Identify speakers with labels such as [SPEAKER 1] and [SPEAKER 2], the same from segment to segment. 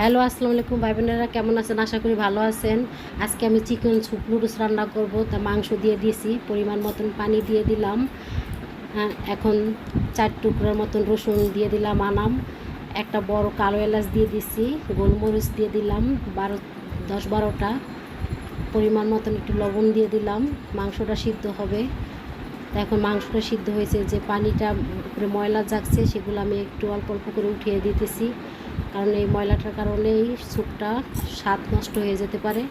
[SPEAKER 1] Hello আসসালামু আলাইকুম ভাই বোনেরা কেমন আছেন? আশা করি ভালো আছেন। আজকে আমি চিকেন সুপ নুডলস রান্না করব। তা মাংস দিয়ে দিয়েছি পরিমাণ মতন পানি দিয়ে দিলাম। হ্যাঁ, এখন চার টুকরার মতন রসুন দিয়ে দিলাম আনাম। একটা বড় কালো এলাচ দিয়ে দিছি গোলমরিচ দিয়ে দিলাম বারো দশ বারোটা। পরিমাণ মতন একটু লবণ দিয়ে দিলাম। মাংসটা সিদ্ধ হবে। তা এখন মাংসটা সিদ্ধ হয়েছে, যে পানিটা উপরে ময়লা জাগছে সেগুলো আমি একটু অল্প অল্প করে উঠিয়ে দিতেছি। কারণ এই ময়লাটার কারণেই স্যুপটা স্বাদ নষ্ট হয়ে যেতে পারে।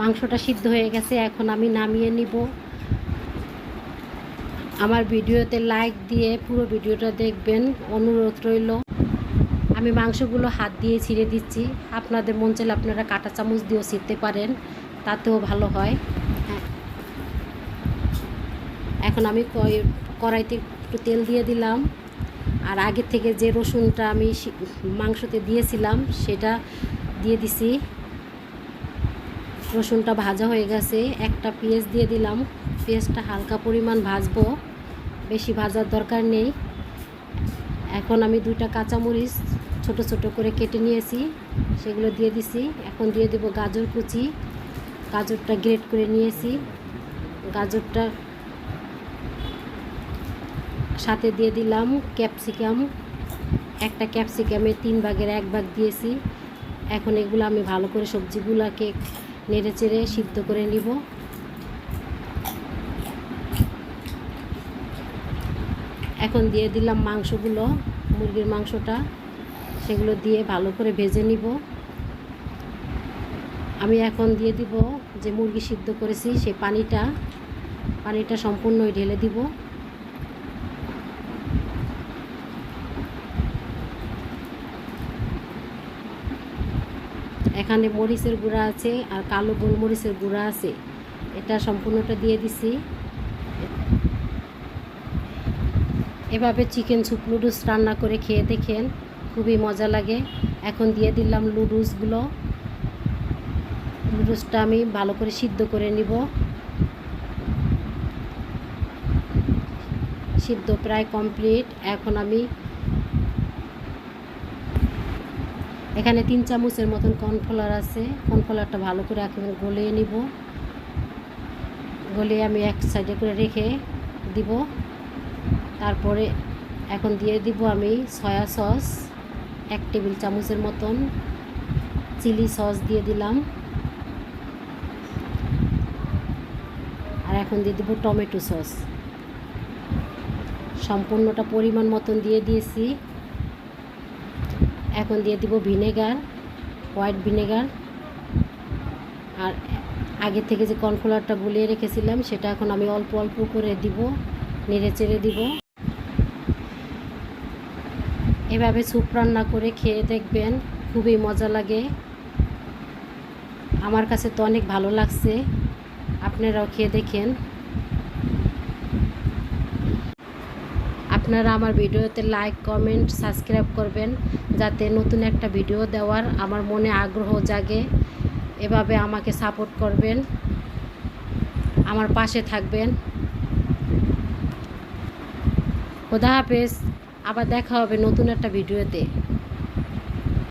[SPEAKER 1] মাংসটা সিদ্ধ হয়ে গেছে, এখন আমি নামিয়ে নিব। আমার ভিডিওতে লাইক দিয়ে পুরো ভিডিওটা দেখবেন, অনুরোধ রইল। আমি মাংসগুলো হাত দিয়ে ছিঁড়ে দিচ্ছি। আপনাদের মন চাইলে আপনারা কাঁটা চামচ দিয়েও ছিঁড়তে পারেন, তাতেও ভালো হয় হ্যাঁ। এখন আমি কড়াইতে একটু তেল দিয়ে দিলাম। আর আগে থেকে যে রসুনটা আমি মাংসতে দিয়েছিলাম, সেটা দিয়ে দিছি। রসুনটা ভাজা হয়ে গেছে। একটা পেঁয়াজ দিয়ে দিলাম। পেঁয়াজটা হালকা পরিমাণ ভাজবো। বেশি ভাজার দরকার নেই। এখন আমি দুইটা কাঁচামরিচ ছোট ছোট করে কেটে নিয়েছি। সেগুলো দিয়ে দিছি। এখন দিয়ে দেবো গাজর কুচি। গাজরটা গ্রেট করে নিয়েছি। গাজরটা সাথে দিয়ে দিলাম ক্যাপসিকাম। একটা ক্যাপসিকামে তিন ভাগের এক ভাগ দিয়েছি। এখন এগুলো আমি ভালো করে সবজিগুলোকে নেড়ে চেড়ে সিদ্ধ করে নিব। এখন দিয়ে দিলাম মাংসগুলো, মুরগির মাংসটা। সেগুলো দিয়ে ভালো করে ভেজে নিব। আমি এখন দিয়ে দিব যে মুরগি সিদ্ধ করেছি সেই পানিটা পানিটা সম্পূর্ণই ঢেলে দিব। এখানে মরিচের গুঁড়া আছে আর কালো গোলমরিচের গুঁড়া আছে। এটা সম্পূর্ণটা দিয়ে দিছি। এভাবে চিকেন স্যুপ নুডলস রান্না করে খেয়ে দেখেন, খুবই মজা লাগে। এখন দিয়ে দিলাম নুডলসগুলো। নুডলসটা আমি ভালো করে সিদ্ধ করে নিব। সিদ্ধ প্রায় কমপ্লিট। এখন আমি এখানে তিন চামচের মতন কর্নফ্লাওয়ার আছে। কর্নফ্লাওয়ারটা ভালো করে একেবারে গলিয়ে নিব। গলিয়ে আমি এক সাইডে করে রেখে দিব। তারপরে এখন দিয়ে দিব আমি সয়া সস, এক টেবিল চামচের মতন চিলি সস দিয়ে দিলাম। আর এখন দিয়ে দিব টমেটো সস। সম্পূর্ণটা পরিমাণ মতন দিয়ে দিয়েছি। এখন দিয়ে দিব ভিনেগার, হোয়াইট ভিনেগার। আর আগে থেকে যে কর্নফ্লাওয়ারটা গুলিয়ে রেখেছিলাম, সেটা এখন আমি অল্প অল্প করে দিব, নেড়ে চেড়ে দিব। এভাবে স্যুপ রান্না করে খেয়ে দেখবেন খুবই মজা লাগে। আমার কাছে তো অনেক ভালো লাগছে, আপনারাও খেয়ে দেখেন। আপনারা আমার ভিডিওতে লাইক কমেন্ট সাবস্ক্রাইব করবেন, যাতে নতুন একটা ভিডিও দেওয়ার আমার মনে আগ্রহ জাগে। এভাবে আমাকে সাপোর্ট করবেন, আমার পাশে থাকবেন। খোদা হাফেজ, আবার দেখা হবে নতুন একটা ভিডিওতে